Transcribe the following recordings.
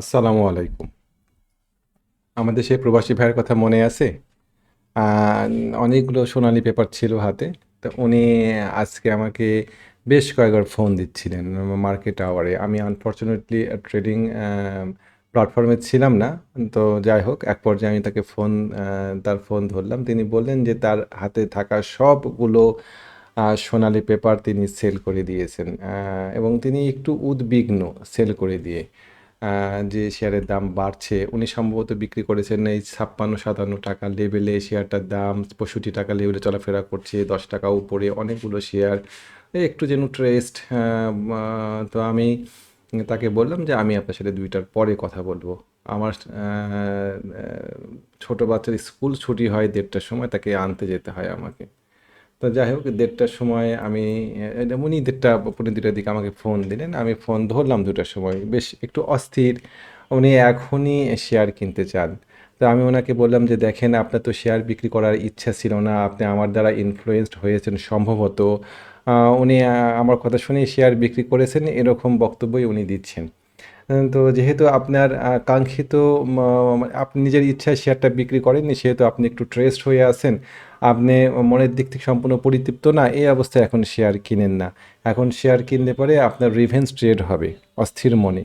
আসসালামু আলাইকুম। আমাদের সেই প্রবাসী ভাইয়ের কথা মনে আছে? অনেকগুলো সোনালি পেপার ছিল হাতে। তো উনি আজকে আমাকে বেশ কয়েকবার ফোন দিচ্ছিলেন মার্কেট আওয়ারে। আমি আনফর্চুনেটলি ট্রেডিং প্ল্যাটফর্মে ছিলাম না। তো যাই হোক, এক পর্যায়ে আমি তাকে ফোন তার ফোন ধরলাম। তিনি বললেন যে তার হাতে থাকা সবগুলো সোনালি পেপার তিনি সেল করে দিয়েছেন। এবং তিনি একটু উদ্বিগ্ন সেল করে দিয়ে যে শেয়ারের দাম বাড়ছে, উনি সম্ভবত বিক্রি করেছেন এই ছাপ্পান্ন, সাতান্ন টাকা লেভেলে শেয়ারটার দাম পঁয়ষট্টি টাকা লেভেলে চলাফেরা করছে, দশ টাকা উপরে। অনেকগুলো শেয়ার একটু যেন ট্রেস্ট তো আমি তাকে বললাম যে আমি আপনার সাথে দুইটার পরে কথা বলব। আমার ছোট বাচ্চার স্কুল ছুটি হয় দেড়টার সময়, তাকে আনতে যেতে হয় আমাকে। তো যাই হোক দেড়টার সময় আমি উনি দেড়টা পনেরো দুটার দিকে আমাকে ফোন দিলেন। আমি ফোন ধরলাম দুটার সময়। বেশ একটু অস্থির। উনি এখনই শেয়ার কিনতে চান। তো আমি ওনাকে বললাম যে, দেখেন, আপনার তো শেয়ার বিক্রি করার ইচ্ছা ছিল না। আপনি আমার দ্বারা ইনফ্লুয়েসড হয়েছেন সম্ভবত। উনি আমার কথা শুনে শেয়ার বিক্রি করেছেন। এরকম বক্তব্যই উনি দিচ্ছেন। তো যেহেতু আপনার কাঙ্ক্ষিত আপনি নিজের ইচ্ছায় শেয়ারটা বিক্রি করেননি, সেহেতু আপনি একটু ট্রেসড হয়ে আছেন, আপনি মনের দিক থেকে সম্পূর্ণ পরিতৃপ্ত না, এই অবস্থায় এখন শেয়ার কিনেন না। এখন শেয়ার কিনলে পরে আপনার রিভেন্স ট্রেড হবে, অস্থির মনে।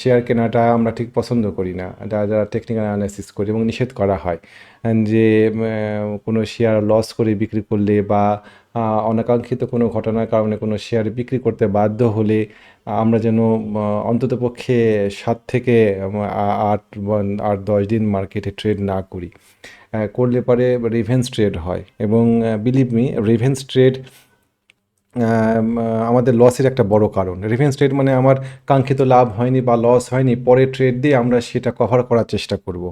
শেয়ার কেনাটা আমরা ঠিক পছন্দ করি না যারা যারা টেকনিক্যাল অ্যানালাইসিস করি এবং নিষেধ করা হয়, যে কোনো শেয়ার লস করে বিক্রি করলে বা অনাকাঙ্ক্ষিত কোনো ঘটনার কারণে কোনো শেয়ার বিক্রি করতে বাধ্য হলে আমরা যেন অন্তত পক্ষে সাত থেকে আট আট দশ দিন মার্কেটে ট্রেড না করি। করলে পরে রিভেন্স ট্রেড হয়। এবং বিলিভ মি রিভেন্স ট্রেড আমাদের লসের একটা বড় কারণ। রিভেন্স ট্রেড মানে আমার কাঙ্ক্ষিত লাভ হয়নি বা লস হয়নি, পরে ট্রেড দিয়ে আমরা সেটা কভার করার চেষ্টা করব।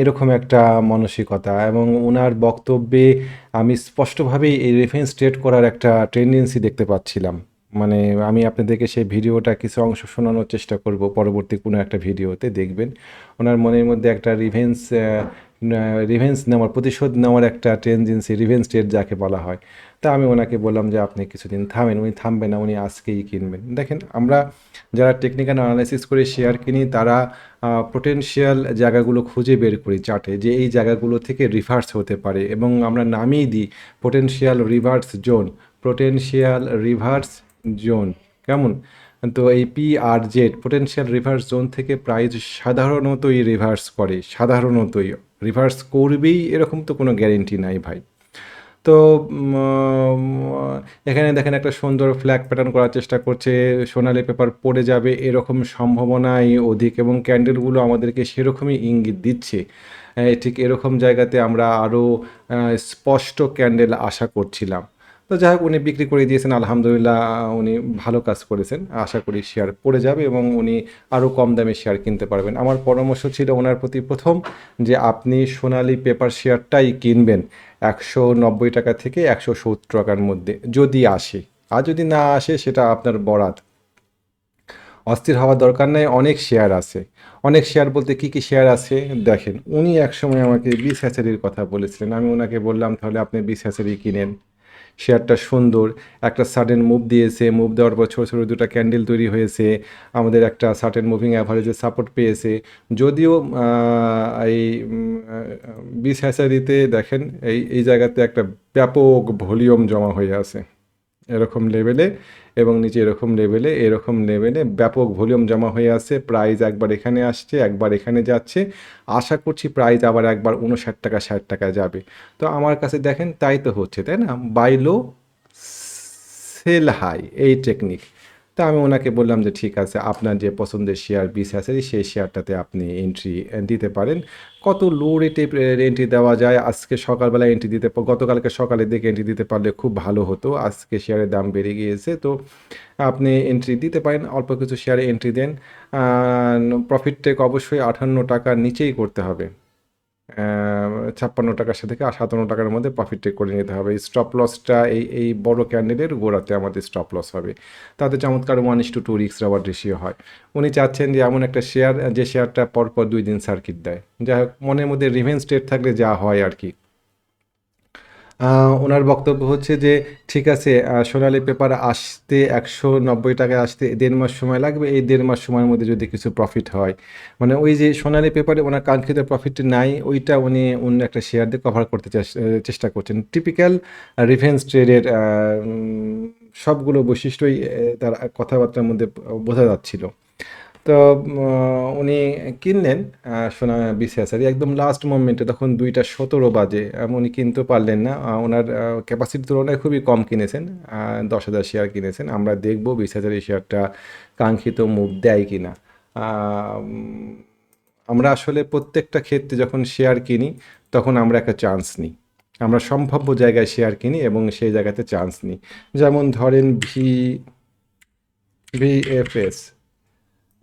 এরকম একটা মানসিকতা এবং ওনার বক্তব্যে আমি স্পষ্টভাবেই এই রেফারেন্স ট্রেড করার একটা টেন্ডেন্সি দেখতে পাচ্ছিলাম। মানে আমি আপনাদেরকে সেই ভিডিওটা কিছু অংশ শোনানোর চেষ্টা করব, পরবর্তী কোনো একটা ভিডিওতে দেখবেন। ওনার মনের মধ্যে একটা রিভেন্স রিভেন্স নেওয়ার, প্রতিশোধ নেওয়ার একটা টেন্ডেন্সি রিভেন্স ট্রেড যাকে বলা হয়। তা আমি ওনাকে বললাম যে, আপনি কিছুদিন থামেন। উনি থামবেন না, উনি আজকেই কিনবেন। দেখেন, আমরা যারা টেকনিক্যাল অ্যানালাইসিস করে শেয়ার কিনি, তারা পোটেনশিয়াল জায়গাগুলো খুঁজে বের করি চার্টে যে এই জায়গাগুলো থেকে রিভার্স হতে পারে। এবং আমরা নামিয়ে দিই potential reverse zone potential reverse zone কেমন? তো এই P R Z potential reverse zone থেকে প্রাইস সাধারণতই রিভার্স করে, সাধারণতই। রিভার্স করবেই, এরকম তো কোনো গ্যারেন্টি নাই ভাই। তো এখানে দেখেন একটা সুন্দর ফ্ল্যাগ প্যাটার্ন করার চেষ্টা করছে, সোনালি পেপার পড়ে যাবে, এরকম সম্ভাবনাই অধিক এবং ক্যান্ডেলগুলো আমাদেরকে সেরকমই ইঙ্গিত দিচ্ছে। ঠিক এরকম জায়গাতে আমরা আরও স্পষ্ট ক্যান্ডেল আশা করছিলাম। তো যাই হোক, উনি বিক্রি করে দিয়েছেন, আলহামদুলিল্লাহ উনি ভালো কাজ করেছেন। আশা করি শেয়ার পড়ে যাবে এবং উনি আরও কম দামে শেয়ার কিনতে পারবেন। আমার পরামর্শ ছিল ওনার প্রতি প্রথম যে আপনি সোনালি পেপার শেয়ারটাই কিনবেন একশো নব্বই টাকা থেকে একশো সত্তর টাকার মধ্যে, যদি আসে। আর যদি না আসে, সেটা আপনার বরাত। অস্থির হওয়ার দরকার নেই, অনেক শেয়ার আছে। অনেক শেয়ার বলতে কি কি শেয়ার আছে? দেখেন, উনি একসময় আমাকে বিশ হ্যাচারির কথা বলেছিলেন। আমি ওনাকে বললাম, তাহলে আপনি বিশ হ্যাচারি কিনেন। শেয়ারটা সুন্দর। একটা সাডেন মুভ দিয়েছে মুভ দেওয়ার পর ছোটো ছোটো দুটো ক্যান্ডেল তৈরি হয়েছে। আমাদের একটা সার্টেন মুভিং অ্যাভারেজে সাপোর্ট পেয়েছে। যদিও এই বিশ হ্যাসারিতে দেখেন, এই এই জায়গাতে একটা ব্যাপক ভলিউম জমা হয়ে আছে। এরকম লেভেলে এবং নিচে এরকম লেভেলে এরকম লেভেলে ব্যাপক ভলিউম জমা হয়ে আছে প্রাইস একবার এখানে আসছে, একবার এখানে যাচ্ছে। আশা করছি প্রাইস আবার একবার উনষাট টাকা, ষাট টাকা যাবে। তো আমার কাছে দেখেন তাই তো হচ্ছে, তাই না? বাইলো সেল হাই এই টেকনিক তা আমি ওনাকে বললাম যে, ঠিক আছে, আপনার যে পছন্দের শেয়ার বিশ আছে, সেই শেয়ারটাতে আপনি এন্ট্রি দিতে পারেন। কত লো রেটে এন্ট্রি দেওয়া যায়? আজকে সকালবেলা এন্ট্রি দিতে, গতকালকে সকালের দিকে এন্ট্রি দিতে পারলে খুব ভালো হতো। আজকে শেয়ারের দাম বেড়ে গিয়েছে, তো আপনি এন্ট্রি দিতে পারেন। অল্প কিছু শেয়ারে এন্ট্রি দেন। প্রফিট টেক অবশ্যই আটান্ন টাকার নিচেই করতে হবে। ছাপ্পান্ন টাকার সাথে সাতান্ন টাকার মধ্যে প্রফিট টেক করে নিতে হবে। স্টপ লসটা এই এই বড় ক্যান্ডেলের গোড়াতে আমাদের স্টপ লস হবে। তাতে চমৎকার ওয়ান ইস টু টু রিক্স রাবার রেশিও হয়। উনি চাচ্ছেন যে এমন একটা শেয়ার যে শেয়ারটা পরপর দুই দিন সার্কিট দেয়। যাই হোক, মনের মধ্যে রিভেন্স স্টেট থাকলে যা হয় আর কি। ওনার বক্তব্য হচ্ছে যে, ঠিক আছে সোনালি পেপার আসতে একশো নব্বই টাকায় আসতে দেড় মাস সময় লাগবে। এই দেড় মাস সময়ের মধ্যে যদি কিছু প্রফিট হয়। মানে ওই যে সোনালি পেপারে ওনার কাঙ্ক্ষিত প্রফিট নাই, ওইটা উনি অন্য একটা শেয়ার দিয়ে কভার করতে চেষ্টা করছেন। টিপিক্যাল রিফেন্স ট্রেডের সবগুলো বৈশিষ্ট্যই তার কথাবার্তার মধ্যে বোঝা যাচ্ছিল। তো উনি কিনলেন সোনা বিসিএসআর একদম লাস্ট মোমেন্টে তখন দুইটা সতেরো বাজে। উনি কিনতে পারলেন না। ওনার ক্যাপাসিটির তুলনায় খুবই কম কিনেছেন। দশ হাজার শেয়ার কিনেছেন। আমরা দেখব বিসিএসআর এই শেয়ারটা কাঙ্ক্ষিত মুভ দেয় কি না আমরা আসলে প্রত্যেকটা ক্ষেত্রে যখন শেয়ার কিনি, তখন আমরা একটা চান্স নিই। আমরা সম্ভাব্য জায়গায় শেয়ার কিনি এবং সেই জায়গাতে চান্স নিই। যেমন ধরেন ভি ভিএফএস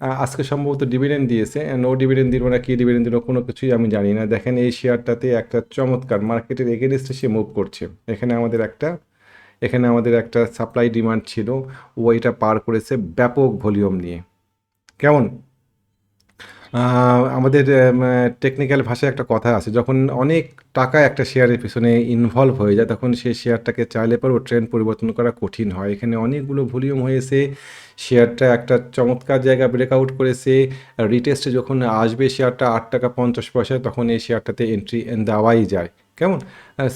আজকে সম্ভবত ডিভিডেন্ড দিয়েছে নো ডিভিডেন্ড দিল না, কি ডিভিডেন্ড দিল, কোনো কিছুই আমি জানি না। দেখেন এই শেয়ারটাতে একটা চমৎকার মার্কেটের এগেনস্টে সে মুভ করছে। এখানে আমাদের একটা, এখানে আমাদের একটা সাপ্লাই ডিমান্ড ছিল, ও এটা পার করেছে ব্যাপক ভলিউম নিয়ে। কেমন? আমাদের টেকনিক্যাল ভাষায় একটা কথা আছে, যখন অনেক টাকা একটা শেয়ারের পিছনে ইনভলভ হয়ে যায়, তখন সেই শেয়ারটাকে চাইলে পরও ট্রেন্ড পরিবর্তন করা কঠিন হয়। এখানে অনেকগুলো ভলিউম হয়েছে শেয়ারটা একটা চমৎকার জায়গা ব্রেকআউট করেছে। রিটেস্টে যখন আসবে শেয়ারটা আট টাকা পঞ্চাশ পয়সায় তখন এই শেয়ারটাতে এন্ট্রি দেওয়াই যায়। কেমন?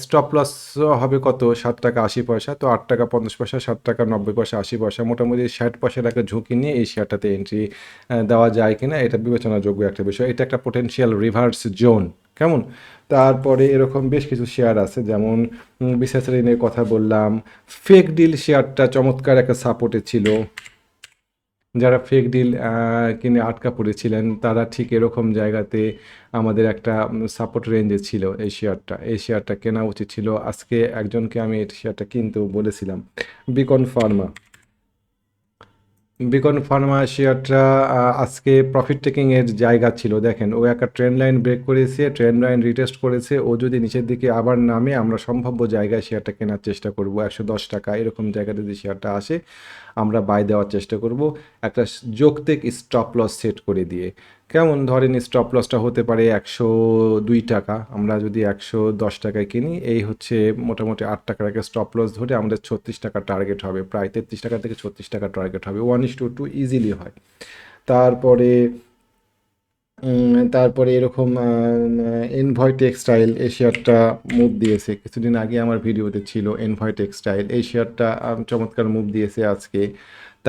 স্টপ লস হবে কত? সাত টাকা আশি পয়সা, তো আট টাকা পঞ্চাশ পয়সা, সাত টাকা নব্বই পয়সা, আশি পয়সা। মোটামুটি ষাট পয়সার একটা ঝুঁকি নিয়ে এই শেয়ারটাতে এন্ট্রি দেওয়া যায় কিনা, এটা বিবেচনাযোগ্য একটা বিষয়। এটা একটা পোটেনশিয়াল রিভার্স জোন কেমন? তারপরে এরকম বেশ কিছু শেয়ার আছে, যেমন বিশেষ ঋণের কথা বললাম। ফেক ডিল শেয়ারটা চমৎকার একটা সাপোর্টে ছিল। যারা ফেক ডিল কিনে আটকা পড়েছিলেন, তারা ঠিক এরকম জায়গাতে আমাদের একটা সাপোর্ট রেঞ্জে ছিল এই শেয়ারটা এই শেয়ারটা কেনা উচিত ছিল। আজকে একজনকে আমি এই শেয়ারটা কিনতেও বলেছিলাম। বিকন ফার্মা বিকন ফার্মা শেয়ারটা আজকে প্রফিট টেকিংয়ের জায়গা ছিল। দেখেন, ও একটা ট্রেন লাইন ব্রেক করেছে ট্রেন লাইন রিটেস্ট করেছে। ও যদি নিচের দিকে আবার নামে, আমরা সম্ভাব্য জায়গায় শেয়ারটা কেনার চেষ্টা করব। একশো দশ টাকা, এরকম জায়গাতে যদি শেয়ারটা আসে, আমরা বাই দেওয়ার চেষ্টা করব। একটা যৌক্তিক স্টপ লস সেট করে দিয়ে। কেমন ধরেন স্টপ লসটা হতে পারে একশো দুই টাকা? আমরা যদি একশো দশ টাকায় কিনি, এই হচ্ছে মোটামুটি আট টাকার একটা স্টপ লস ধরে আমাদের ছত্রিশ টাকা টার্গেট হবে, প্রায় তেত্রিশ টাকা থেকে ছত্রিশ টাকা টার্গেট হবে one is to two easily হয়। তারপরে তারপরে এরকম এনভয় টেক্সটাইল এই শেয়ারটা মুভ দিয়েছে। কিছুদিন আগে আমার ভিডিওতে ছিল এনভয় টেক্সটাইল এই শেয়ারটা চমৎকার মুভ দিয়েছে আজকে।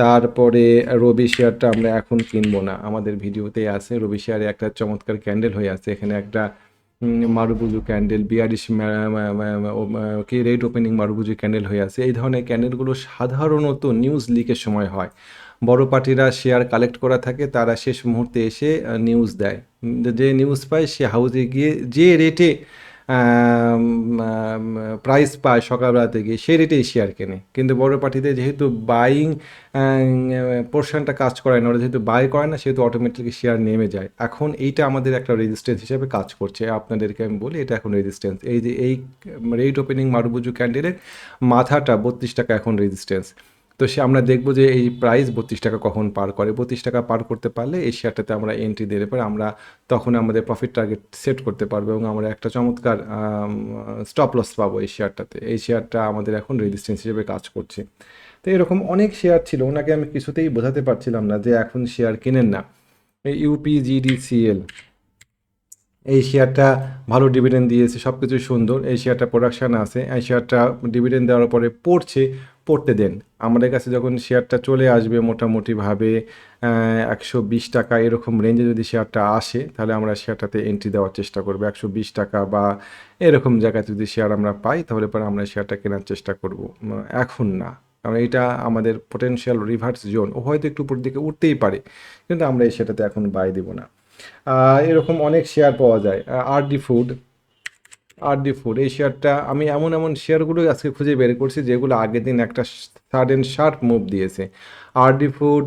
তারপরে রবি শেয়ারটা আমরা এখন কিনবো না। আমাদের ভিডিওতেই আছে, রবি শেয়ারে একটা চমৎকার ক্যান্ডেল হয়ে আছে। এখানে একটা মারুবুজু ক্যান্ডেল বিয়ারিশ কি রেট ওপেনিং মারুবুজু ক্যান্ডেল হয়ে আছে। এই ধরনের ক্যান্ডেলগুলো সাধারণত নিউজ লিকের সময় হয়। বড় পার্টিরা শেয়ার কালেক্ট করা থাকে, তারা শেষ মুহূর্তে এসে নিউজ দেয়। যে নিউজ পায়, সে হাউসে গিয়ে যে রেটে প্রাইস পায় সকালবেলাতে গিয়ে সেই রেটেই শেয়ার কেনে। কিন্তু বড় পার্টিতে যেহেতু বাইং পোর্শনটা কাজ করে না, ওরা যেহেতু বাই করে না, সেহেতু অটোমেটিক শেয়ার নেমে যায়। এখন এইটা আমাদের একটা রেজিস্ট্যান্স হিসেবে কাজ করছে। আপনাদেরকে আমি বলি, এটা এখন রেজিস্ট্যান্স এই যে, এই রেট ওপেনিং মারুবুজু ক্যান্ডেলের মাথাটা বত্রিশ টাকা এখন রেজিস্ট্যান্স তো সে আমরা দেখব যে এই প্রাইস বত্রিশ টাকা কখন পার করে। বত্রিশ টাকা পার করতে পারলে এই শেয়ারটাতে আমরা এন্ট্রি দিলে পরে আমরা তখন আমাদের প্রফিট টার্গেট সেট করতে পারব এবং আমরা একটা চমৎকার স্টপ লস পাবো এই শেয়ারটাতে এই শেয়ারটা আমাদের এখন রেজিস্ট্যান্স হিসেবে কাজ করছে। তো এরকম অনেক শেয়ার ছিল, ওনাকে আমি কিছুতেই বোঝাতে পারছিলাম না যে এখন শেয়ার কেনেন না। ইউপিজিডিসিএল এই শেয়ারটা ভালো ডিভিডেন্ড দিয়েছে সব কিছু সুন্দর। এই শেয়ারটা প্রোডাকশান আছে এই শেয়ারটা ডিভিডেন্ড দেওয়ার পরে পড়ছে। পড়তে দেন। আমাদের কাছে যখন শেয়ারটা চলে আসবে মোটামুটিভাবে একশো বিশ টাকা এরকম রেঞ্জে যদি শেয়ারটা আসে, তাহলে আমরা শেয়ারটাতে এন্ট্রি দেওয়ার চেষ্টা করব। একশো বিশ টাকা বা এরকম জায়গায় যদি শেয়ার আমরা পাই, তাহলে পরে আমরা শেয়ারটা কেনার চেষ্টা করব। এখন না। কারণ এটা আমাদের পোটেনশিয়াল রিভার্স জোন ও হয়তো একটু উপর দিকে উঠতেই পারে, কিন্তু আমরা এই সেটাতে এখন বাই দেবো না। এরকম অনেক শেয়ার পাওয়া যায়। R D food R D food এই শেয়ারটা আমি এমন এমন শেয়ারগুলো আজকে খুঁজে বের করছি, যেগুলো আগের দিন একটা সাডেন শার্প মুভ দিয়েছে। আর ডি ফুড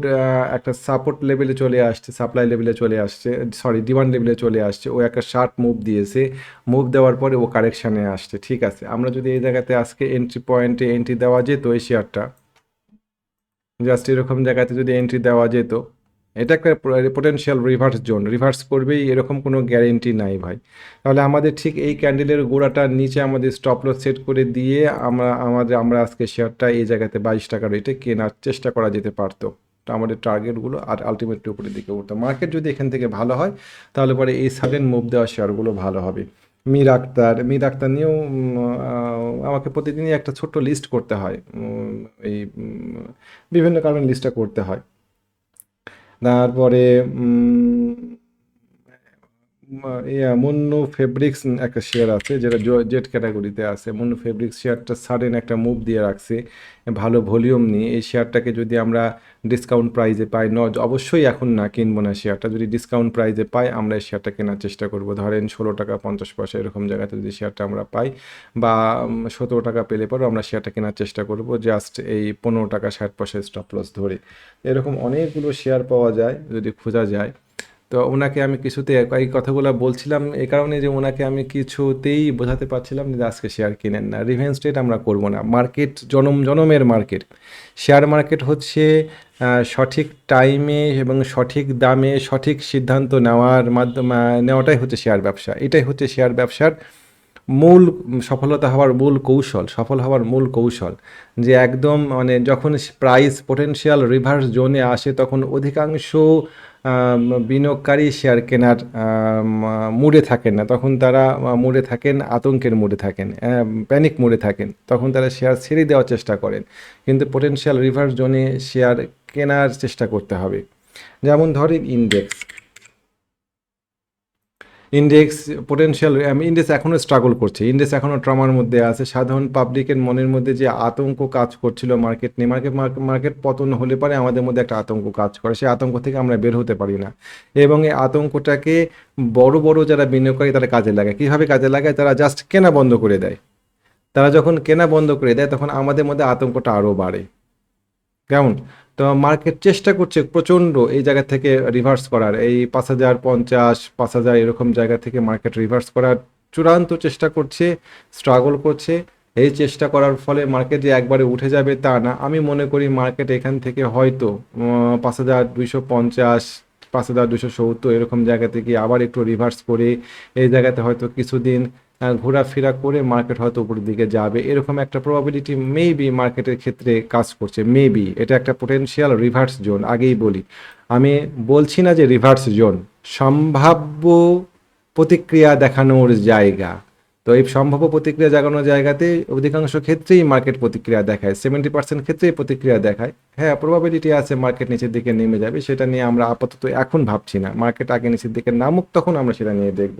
একটা সাপোর্ট লেভেলে চলে আসছে সাপ্লাই লেভেলে চলে আসছে সরি ডিমান্ড লেভেলে চলে আসছে, ও একটা শার্প মুভ দিয়েছে। মুভ দেওয়ার পরে ও কারেকশানে আসছে, ঠিক আছে। আমরা যদি এই জায়গাতে আজকে এন্ট্রি পয়েন্টে এন্ট্রি দেওয়া যেত, এই শেয়ারটা জাস্ট এরকম জায়গাতে যদি এন্ট্রি দেওয়া যেত এটা একটা পোটেনশিয়াল রিভার্স জোন রিভার্স করবেই, এরকম কোনো গ্যারেন্টি নাই ভাই। তাহলে আমাদের ঠিক এই ক্যান্ডেলের গোড়াটার নিচে আমাদের স্টপ লস সেট করে দিয়ে আমরা, আমাদের, আমরা আজকে শেয়ারটা এই জায়গাতে বাইশ টাকা রেটে কেনার চেষ্টা করা যেতে পারতো। আমাদের টার্গেটগুলো আর আলটিমেটলি উপরের দিকে উঠতো। মার্কেট যদি এখান থেকে ভালো হয়, তাহলে পরে এই সাডেন মুভ দেওয়া শেয়ারগুলো ভালো হবে। মীর আক্তার মীর আক্তার নিয়েও আমাকে প্রতিদিনই একটা ছোট্ট লিস্ট করতে হয়। এই বিভিন্ন কারণে লিস্টটা করতে হয়। তারপরে মুন্নু ফেব্রিক্স একটা শেয়ার আছে, যেটা জেট ক্যাটাগরিতে আছে। মুন্নু ফেব্রিক্স শেয়ারটা সাডেন একটা মুভ দিয়ে রাখছে, ভালো ভলিউম নিয়ে এই শেয়ারটাকে যদি আমরা ডিসকাউন্ট প্রাইজে পাই, ন, অবশ্যই এখন না কিনবো না শেয়ারটা যদি ডিসকাউন্ট প্রাইজে পাই, আমরা এই শেয়ারটা কেনার চেষ্টা করব। ধরেন ষোলো টাকা পঞ্চাশ পয়সা, এরকম জায়গাতে যদি শেয়ারটা আমরা পাই, বা সতেরো টাকা পেলে পরেও আমরা শেয়ারটা কেনার চেষ্টা করব। জাস্ট এই পনেরো টাকা ষাট পয়সা স্টপ লস ধরে। এরকম অনেকগুলো শেয়ার পাওয়া যায়, যদি খোঁজা যায়। তো ওনাকে আমি কিছুতে এই কথাগুলো বলছিলাম এই কারণে যে ওনাকে আমি কিছুতেই বোঝাতে পারছিলাম যে আজকে শেয়ার কিনেন না। রিভেন্স ট্রেড আমরা করব না। মার্কেট জনম, জনমের মার্কেট শেয়ার মার্কেট হচ্ছে সঠিক টাইমে এবং সঠিক দামে সঠিক সিদ্ধান্ত নেওয়ার মাধ্যমে, নেওয়াটাই হচ্ছে শেয়ার ব্যবসা। এটাই হচ্ছে শেয়ার ব্যবসার মূল সফলতা হওয়ার মূল কৌশল, সফল হওয়ার মূল কৌশল। যে একদম মানে যখন প্রাইস পোটেনশিয়াল রিভার্স জোনে আসে, তখন অধিকাংশ বিনিয়োগকারী শেয়ার কেনার মুডে থাকেন না। তখন তারা মুডে থাকেন, আতঙ্কের মুডে থাকেন প্যানিক মুডে থাকেন। তখন তারা শেয়ার ছেড়ে দেওয়ার চেষ্টা করেন। কিন্তু পোটেনশিয়াল রিভার্স জোনে শেয়ার কেনার চেষ্টা করতে হবে। যেমন ধরেন ইন্ডেক্স ইন্ডেক্স পোটেনশিয়াল ইন্ডেক্স এখনও স্ট্রাগল করছে। ইন্ডেক্স এখনও ট্রমার মধ্যে আছে। সাধারণ পাবলিকের মনের মধ্যে যে আতঙ্ক কাজ করছিল মার্কেট নিয়ে মার্কেট মার্কেট পতন হলে পরে আমাদের মধ্যে একটা আতঙ্ক কাজ করে। সেই আতঙ্ক থেকে আমরা বের হতে পারি না। এবং এই আতঙ্কটাকে বড় বড় যারা বিনিয়োগকারী তারা কাজে লাগায়। কীভাবে কাজে লাগায়? তারা জাস্ট কেনা বন্ধ করে দেয়। তারা যখন কেনা বন্ধ করে দেয়, তখন আমাদের মধ্যে আতঙ্কটা আরও বাড়ে। কেমন? তো মার্কেট চেষ্টা করছে প্রচণ্ড এই জায়গা থেকে রিভার্স করার। এই পাঁচ হাজার পঞ্চাশ, পাঁচ হাজার এরকম জায়গা থেকে মার্কেট রিভার্স করার চূড়ান্ত চেষ্টা করছে স্ট্রাগল করছে। এই চেষ্টা করার ফলে মার্কেট যে একবারে উঠে যাবে তা না। আমি মনে করি মার্কেট এখান থেকে হয়তো পাঁচ হাজার দুইশো পঞ্চাশ, পাঁচ হাজার দুশো সত্তর এরকম জায়গা থেকে আবার একটু রিভার্স করে এই জায়গাতে হয়তো কিছুদিন ঘোরাফেরা করে মার্কেট হয়তো উপরের দিকে যাবে। এরকম একটা প্রবাবিলিটি মেবি মার্কেটের ক্ষেত্রে কাজ করছে। মেবি এটা একটা পোটেনশিয়াল রিভার্স জোন আগেই বলি। আমি বলছি না যে রিভার্স জোন সম্ভাব্য প্রতিক্রিয়া দেখানোর জায়গা। তো এই সম্ভাব্য প্রতিক্রিয়া জাগানোর জায়গাতে অধিকাংশ ক্ষেত্রেই মার্কেট প্রতিক্রিয়া দেখায়। সেভেন্টি পার্সেন্ট ক্ষেত্রেই প্রতিক্রিয়া দেখায়। হ্যাঁ প্রবাবিলিটি আছে মার্কেট নিচের দিকে নেমে যাবে, সেটা নিয়ে আমরা আপাতত এখন ভাবছি না। মার্কেট আগে নিচের দিকে নামুক, তখন আমরা সেটা নিয়ে দেখব।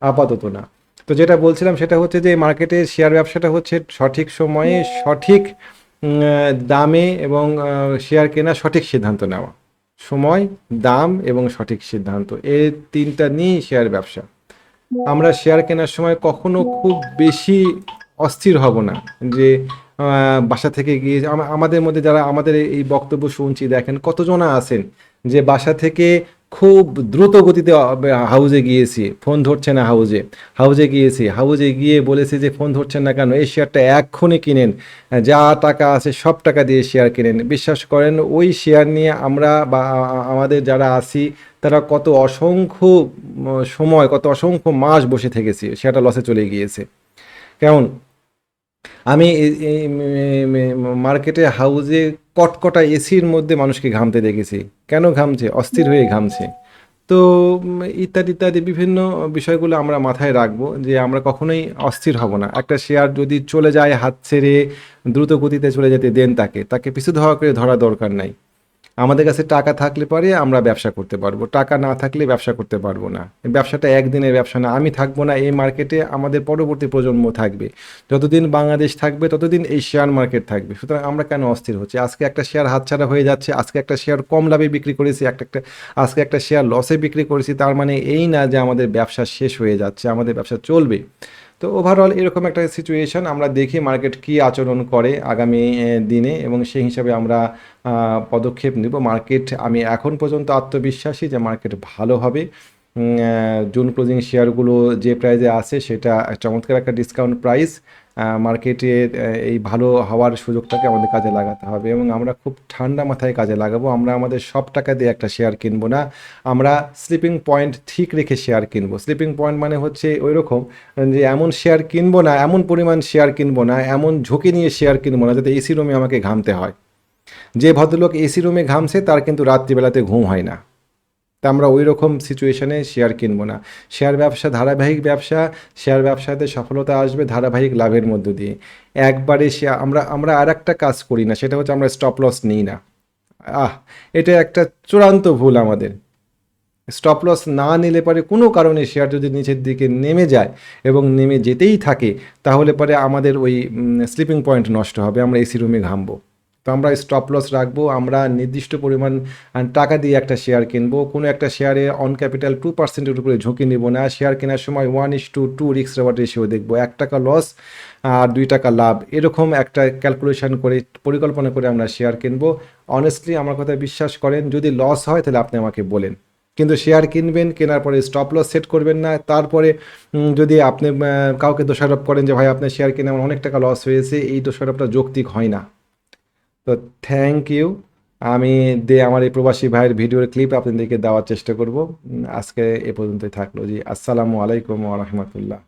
আপাতত না। তো যেটা বলছিলাম সেটা হচ্ছে যে মার্কেটে শেয়ার ব্যবসাটা হচ্ছে সঠিক সময়ে সঠিক দামে এবং শেয়ার কেনা সঠিক সিদ্ধান্ত নেওয়া। সময়, দাম এবং সঠিক সিদ্ধান্ত। এই তিনটা নিয়েই শেয়ার ব্যবসা। আমরা শেয়ার কেনার সময় কখনো খুব বেশি অস্থির হব না যে বাসা থেকে গিয়ে আমাদের মধ্যে যারা আমাদের এই বক্তব্য শুনছি, দেখেন কতজনা আছেন যে বাসা থেকে খুব দ্রুত গতিতে হাউজে গিয়েছি ফোন ধরছে না হাউজে হাউজে গিয়েছি হাউজে গিয়ে বলেছে যে ফোন ধরছেন না কেন এই শেয়ারটা এক্ষুনি কিনেন যা টাকা আছে সব টাকা দিয়ে শেয়ার কিনেন বিশ্বাস করেন ওই শেয়ার নিয়ে আমরা বা আমাদের যারা আছি তারা কত অসংখ্য সময় কত অসংখ্য মাস বসে থেকেছি সেটা লসে চলে গিয়েছে কেমন আমি মার্কেটে হাউজে কটকটা এসির মধ্যে মানুষকে ঘামতে দেখেছি। কেন ঘামছে? অস্থির হয়ে ঘামছে। তো, ইত্যাদি ইত্যাদি বিভিন্ন বিষয়গুলো আমরা মাথায় রাখব যে আমরা কখনোই অস্থির হব না। একটা শেয়ার যদি চলে যায় হাত ছেড়ে, দ্রুত গতিতে চলে যেতে দেন তাকে। তাকে পিছু ধরা করে ধরা দরকার নাই। আমাদের কাছে টাকা থাকলে পরে আমরা ব্যবসা করতে পারব। টাকা না থাকলে ব্যবসা করতে পারব না। ব্যবসাটা একদিনের ব্যবসা না। আমি থাকব না এই মার্কেটে, আমাদের পরবর্তী প্রজন্ম থাকবে। যতদিন বাংলাদেশ থাকবে, ততদিন এই শেয়ার মার্কেট থাকবে। সুতরাং আমরা কেন অস্থির হচ্ছি? আজকে একটা শেয়ার হাতছাড়া হয়ে যাচ্ছে, আজকে একটা শেয়ার কম লাভে বিক্রি করেছি, একটা একটা, আজকে একটা শেয়ার লসে বিক্রি করেছি। তার মানে এই না যে আমাদের ব্যবসা শেষ হয়ে যাচ্ছে, আমাদের ব্যবসা চলবে। তো ওভারঅল এরকম একটা সিচুয়েশন আমরা দেখি মার্কেট কি আচরণ করে আগামী দিনে এবং সেই হিসাবে আমরা পদক্ষেপ নেব। মার্কেট আমি এখন পর্যন্ত আত্মবিশ্বাসী যে মার্কেট ভালো হবে। জুন ক্লোজিং শেয়ারগুলো যে প্রাইজে আছে সেটা চমৎকার একটা ডিসকাউন্ট প্রাইস মার্কেটে এই ভালো হওয়ার সুযোগটাকে আমাদের কাজে লাগাতে হবে এবং আমরা খুব ঠান্ডা মাথায় কাজে লাগাবো। আমরা আমাদের সব টাকা দিয়ে একটা শেয়ার কিনবো না। আমরা স্লিপিং পয়েন্ট ঠিক রেখে শেয়ার কিনবো। স্লিপিং পয়েন্ট মানে হচ্ছে ওই রকম যে এমন শেয়ার কিনবো না, এমন পরিমাণ শেয়ার কিনবো না, এমন ঝুঁকি নিয়ে শেয়ার কিনবো না যাতে এসি রুমে আমাকে ঘামতে হয়। যে ভদ্রলোক এসি রুমে ঘামছে তার কিন্তু রাত্রিবেলাতে ঘুম হয় না। তা আমরা ওই রকম সিচুয়েশনে শেয়ার কিনবো না। শেয়ার ব্যবসা, ধারাবাহিক ব্যবসা শেয়ার ব্যবসাতে সফলতা আসবে ধারাবাহিক লাভের মধ্য দিয়ে। একবারে শেয়ার আমরা আমরা আর একটা কাজ করি না, সেটা হচ্ছে আমরা স্টপ লস নিই না। আহ, এটা একটা চূড়ান্ত ভুল আমাদের। স্টপ লস না নিলে পরে কোনো কারণে শেয়ার যদি নিচের দিকে নেমে যায় এবং নেমে যেতেই থাকে, তাহলে পরে আমাদের ওই স্লিপিং পয়েন্ট নষ্ট হবে, আমরা এসি রুমে ঘামবো। তো আমরা স্টপ লস রাখব, আমরা নির্দিষ্ট পরিমাণ টাকা দিয়ে একটা শেয়ার কিনবো। কোনো একটা শেয়ারে অন ক্যাপিটাল টু পার্সেন্টের উপরে ঝুঁকি নিব না। শেয়ার কেনার সময় ওয়ান ইস টু টু রিক্স রেওয়ার্ড রেশিও দেখব। এক টাকা লস আর দুই টাকা লাভ। এরকম একটা ক্যালকুলেশন করে, পরিকল্পনা করে আমরা শেয়ার কিনবো। অনেস্টলি আমার কথা বিশ্বাস করেন, যদি লস হয় তাহলে আপনি আমাকে বলেন। কিন্তু শেয়ার কিনবেন, কেনার পরে স্টপ লস সেট করবেন না। তারপরে যদি আপনি কাউকে দোষারোপ করেন যে, ভাই, আপনার শেয়ার কিনে আমার অনেক টাকা লস হয়েছে, এই দোষারোপটা যৌক্তিক হয় না। তো থ্যাংক ইউ আমি দে আমার এই প্রবাসী ভাইয়ের ভিডিওর ক্লিপ আপনাদেরকে দেওয়ার চেষ্টা করব। আজকে এ পর্যন্তই থাকল জি। আসসালামু আলাইকুম ওয়া রাহমাতুল্লাহ।